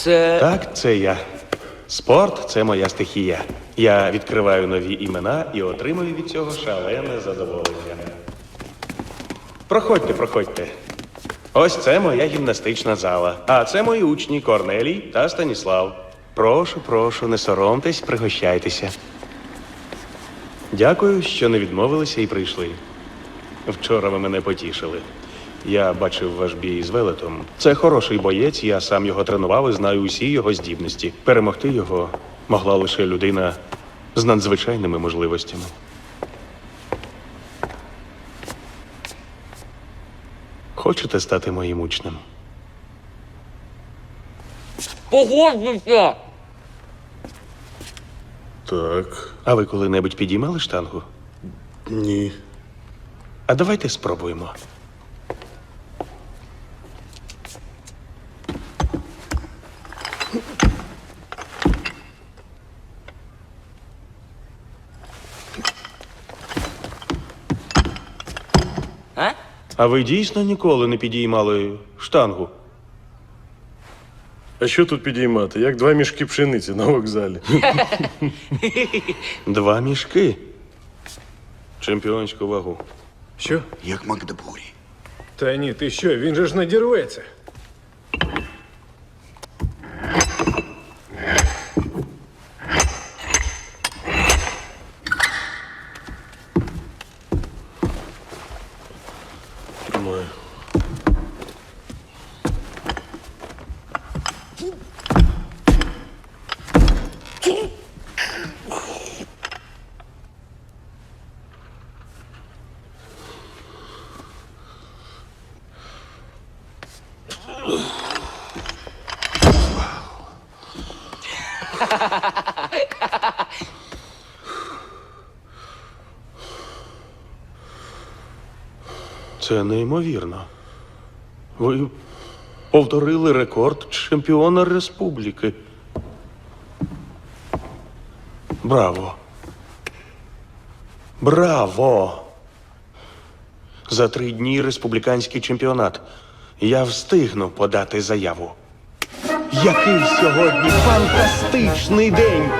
Це. Так, це я. Спорт це моя стихія. Я відкриваю нові імена і отримую від цього шалене задоволення. Проходьте, проходьте. Ось це моя гімнастична зала. А це мої учні Корнелій та Станіслав. Прошу, прошу, не соромтесь, пригощайтеся. Дякую, що не відмовилися і прийшли. Вчора ви мене потішили. Я бачив ваш бій з велетом. Це хороший боєць, я сам його тренував і знаю усі його здібності. Перемогти його могла лише людина з надзвичайними можливостями. Хочете стати моїм учнем? Погоджуйся! Так. А ви коли-небудь підіймали штангу? Ні. А давайте спробуємо. А? Ви дійсно ніколи не підіймали штангу? А що тут підіймати? Як два мішки пшениці на вокзалі. Два мішки. Чемпіонську вагу. Що? Як Магдебурі. Та ні, ти що, він же ж надірветься. somewhere. Ha ha ha ha! Це неймовірно. Ви повторили рекорд чемпіона республіки. Браво. Браво! За три дні республіканський чемпіонат. Я встигну подати заяву. Який сьогодні фантастичний день!